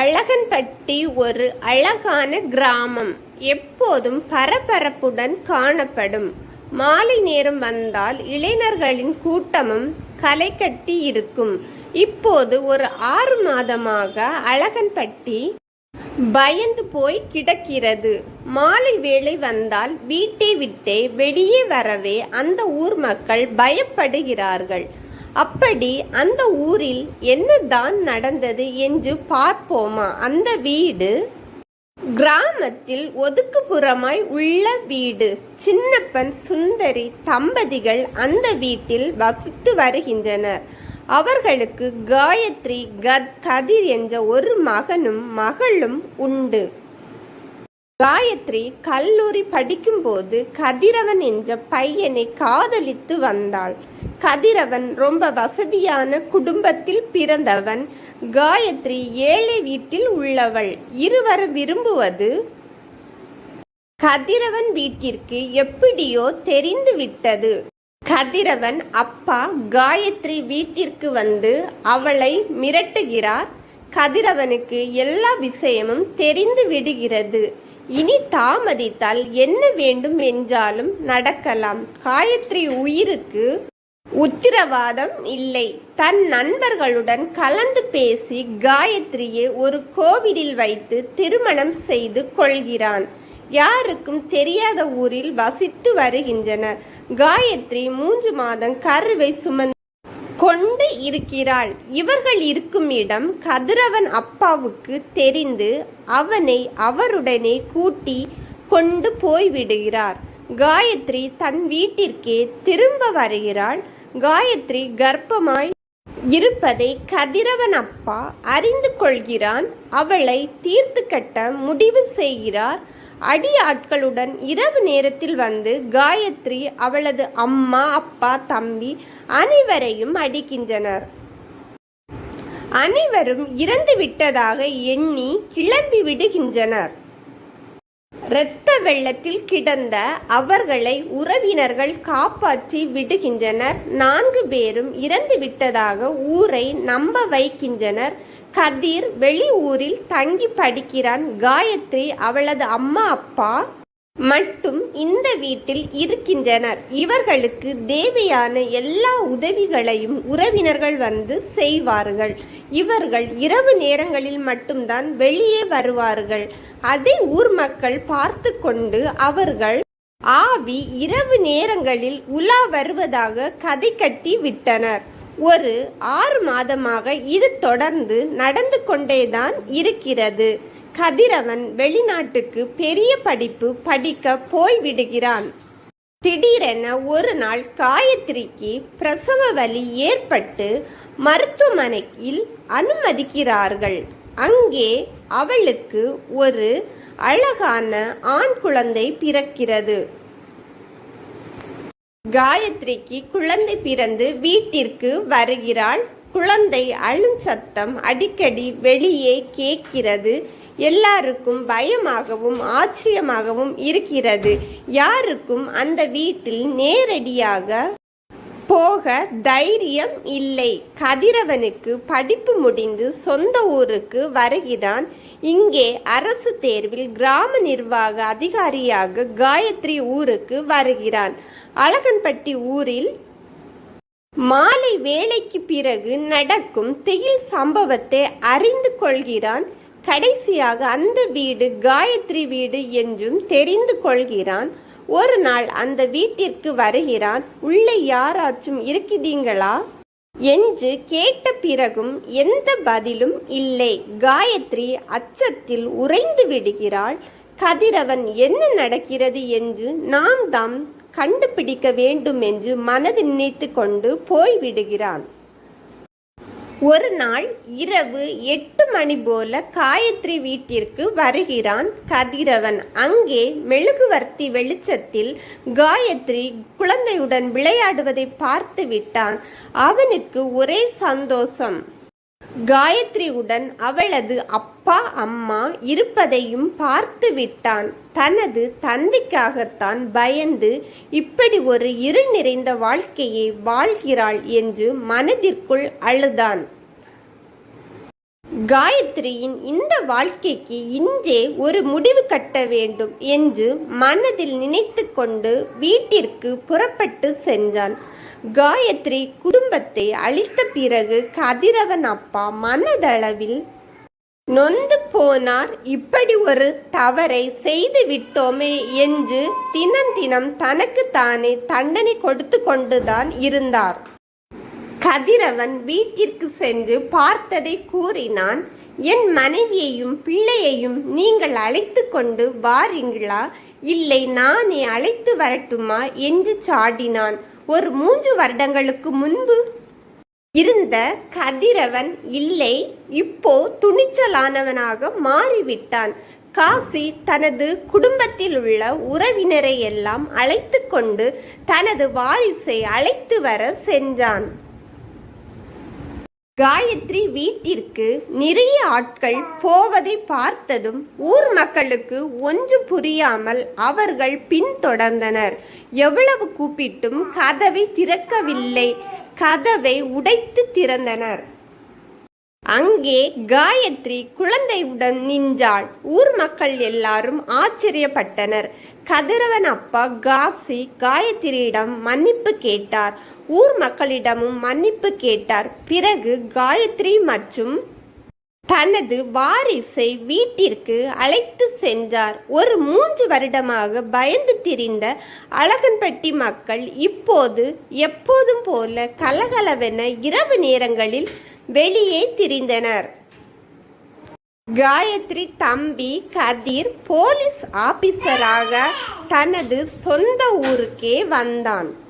அழகன்பட்டி ஒரு அழகான கிராமம். எப்போதும் பரபரப்புடன் காணப்படும். மாலை நேரம் வந்தால் இளைஞர்களின் கூட்டமும் களை கட்டி இருக்கும். இப்போது ஒரு ஆறு மாதமாக அழகன்பட்டி பயந்து போய் கிடக்கிறது. மாலை வேளை வந்தால் வீட்டை விட்டே வெளியே வரவே அந்த ஊர் மக்கள் பயப்படுகிறார்கள். அப்படி அந்த ஊரில் என்னதான் நடந்தது என்று பார்ப்போமா? அந்த வீடு கிராமத்தில் ஒதுக்குப்புறமாய் உள்ள வீடு. சின்னப்பன் சுந்தரி தம்பதிகள் அந்த வீட்டில் வசித்து வருகின்றனர். அவர்களுக்கு காயத்ரி கத் கதிர் என்ற ஒரு மகனும் மகளும் உண்டு. காயத்ரி கல்லூரி படிக்கும்போது கதிரவன் என்ற பையனை காதலித்து வந்தாள். கதிரவன் ரொம்ப வசதியான குடும்பத்தில் பிறந்தவன். காயத்ரி ஏழை வீட்டில் உள்ளவள். இருவர் விரும்புவது கதிரவன் வீட்டிற்கு எப்படியோ தெரிந்து விட்டது. கதிரவன் அப்பா காயத்ரி வீட்டிற்கு வந்து அவளை மிரட்டுகிறார். கதிரவனுக்கு எல்லா விஷயமும் தெரிந்து விடுகிறது. இனி தாமதித்தால் என்ன வேண்டும் என்றாலும் நடக்கலாம். காயத்ரி உயிருக்கு உத்திரவாதம் இல்லை. தன் நண்பர்களுடன் கலந்து பேசி காயத்ரியை ஒரு கோவிலில் வைத்து திருமணம் செய்து கொள்கிறான். யாருக்கும் தெரியாத ஊரில் வசித்து வருகின்றனர். காயத்ரி மூன்று மாதம் கருவை சுமந்து கொண்டு இருக்கிறாள். இவர்கள் இருக்கும் இடம் கதிரவன் அப்பாவுக்கு தெரிந்து அவனை அவருடனே கூட்டி கொண்டு போய்விடுகிறார். காயத்ரி தன் வீட்டிற்கே திரும்ப வருகிறாள். காயத்ரி கர்ப்பமாய் இருப்பதை கதிரவன் அப்பா அறிந்து கொள்கிறான். அவளை தீர்த்து கட்ட முடிவு செய்கிறார். அடியாட்களுடன் இரவு நேரத்தில் வந்து காயத்ரி அவளது அம்மா அப்பா தம்பி அனைவரையும் அடிக்கின்றனர். அனைவரும் இறந்து விட்டதாக எண்ணி கிளம்பி விடுகின்றனர். இரத்த வெள்ளத்தில் கிடந்த அவர்களை உறவினர்கள் காப்பாற்றி விடுகின்றனர். நான்கு பேரும் இறந்து விட்டதாக ஊரை நம்ப வைக்கின்றனர். கதிர் வெளி ஊரில் தங்கி படிக்கிறான். காயத்ரி அவளது அம்மா அப்பா மட்டும் இந்த வீட்டில் இருக்கின்றனர். இவர்களுக்கு தேவையான எல்லா உதவிகளையும் உறவினர்கள் வந்து செய்வார்கள். இவர்கள் இரவு நேரங்களில் மட்டும்தான் வெளியே வருவார்கள். அதை ஊர் மக்கள் பார்த்து கொண்டு அவர்கள் ஆவி இரவு நேரங்களில் உலா வருவதாக கதை கட்டி விட்டனர். ஒரு ஆறு மாதமாக இது தொடர்ந்து நடந்து கொண்டேதான் இருக்கிறது. கதிரவன் வெளிநாட்டுக்கு பெரிய படிப்பு படிக்க போய்விடுகிறான் திடீரென ஒரு நாள் காயத்ரிக்கு பிரசவ வலி ஏற்பட்டு மருத்துவமனையில் அனுமதிக்கிறார்கள். அங்கே அவளுக்கு ஒரு அழகான ஆண் குழந்தை பிறக்கிறது. காயத்ரிக்கு குழந்தை பிறந்து வீட்டிற்கு வருகிறாள். குழந்தை அழும் சத்தம் அடிக்கடி வெளியே கேட்கிறது. எல்லாருக்கும் பயமாகவும் ஆச்சரியமாகவும் இருக்கிறது. யாருக்கும் அந்த வீட்டில் நேரடியாக போக தைரியம் இல்லை. கதிரவனுக்கு படிப்பு முடிந்து சொந்த ஊருக்கு வருகிறான். இங்கே அரசு தேர்வில் கிராம நிர்வாக அதிகாரியாக காயத்ரி ஊருக்கு வருகிறான். அழகன்பட்டி ஊரில் மாலை வேலைக்கு பிறகு நடக்கும் திகில் சம்பவத்தை அறிந்து கொள்கிறான். கடைசியாக அந்த வீடு காயத்ரி வீடு என்றும் தெரிந்து கொள்கிறான். ஒரு நாள் அந்த வீட்டிற்கு வருகிறான். உள்ளே யாராச்சும் இருக்கிறீங்களா என்று கேட்ட பிறகும் எந்த பதிலும் இல்லை. காயத்ரி அச்சத்தில் உறைந்து விடுகிறாள். கதிரவன் என்ன நடக்கிறது என்று நாம் தாம் கண்டுபிடிக்க வேண்டும் என்று மனதில் நினைத்து கொண்டு போய்விடுகிறான். ஒரு நாள் இரவு எட்டு மணி போல காயத்ரி வீட்டிற்கு வருகிறான் கதிரவன். அங்கே மெழுகுவர்த்தி வெளிச்சத்தில் காயத்ரி குழந்தையுடன் விளையாடுவதை பார்த்து விட்டான். அவனுக்கு ஒரே சந்தோஷம். காயத்ரியுடன் அவளது அப்பா அம்மா இருப்பதையும் பார்த்து விட்டான். தனது தந்தைக்காகத்தான் பயந்து இப்படி ஒரு இருள் நிறைந்த வாழ்க்கையை வாழ்கிறாள் என்று மனதிற்குள் அழுதான். காயத்ரியின் இந்த வாழ்க்கைக்கு இன்றே ஒரு முடிவு கட்ட வேண்டும் என்று மனதில் நினைத்து கொண்டு வீட்டிற்கு புறப்பட்டு சென்றான். காயத்ரி குடும்பத்தை அழித்த பிறகு கதிரவன் அப்பா மனதளவில் நொந்து போனார். இப்படி ஒரு தவறை செய்து விட்டோமே என்று தினம் தினம் தனக்கு தானே தண்டனை கொடுத்து கொண்டுதான் இருந்தார். கதிரவன் வீட்டிற்கு சென்று பார்த்ததை கூறினான் என் மனைவியையும் பிள்ளையையும் நீங்கள் அழைத்து கொண்டு வாரீங்களா? இல்லை நானே அழைத்து வரட்டுமா? என்று சாடினான். ஒரு மூன்று வருடங்களுக்கு முன்பு இருந்த கதிரவன் இல்லை இப்போ துணிச்சலானவனாக மாறிவிட்டான். காசி தனது குடும்பத்தில் உள்ள உறவினரை எல்லாம் அழைத்து கொண்டு தனது வாரிசை அழைத்து வர சென்றான். காயத்ரி வீட்டிற்கு நிறைய ஆட்கள் போவதை பார்த்ததும் ஊர் மக்களுக்கு ஒன்று புரியாமல் அவர்கள் பின்தொடர்ந்தனர். எவ்வளவு கூப்பிட்டும் கதவை திறக்கவில்லை. கதவை உடைத்து திறந்தனர். அங்கே காயத்ரி குழந்தையுடன் நின்றாள். ஊர் மக்கள் எல்லாரும் ஆச்சரியப்பட்டனர். கதிரவன் அப்பா காசி காயத்ரியிடம் மன்னிப்பு கேட்டார். ஊர் மக்களிடமும் மன்னிப்பு கேட்டார். பிறகு காயத்ரி மற்றும் தனது வாரிசை வீட்டிற்கு அழைத்து சென்றார். ஒரு மூன்று வருடமாக பயந்து திரிந்த அழகன்பட்டி மக்கள் இப்போது எப்போதும் போல கலகலவென இரவு நேரங்களில் வெளியே திரிந்தனர். காயத்ரி தம்பி கதிர் போலீஸ் ஆபீசராக தனது சொந்த ஊருக்கே வந்தான்.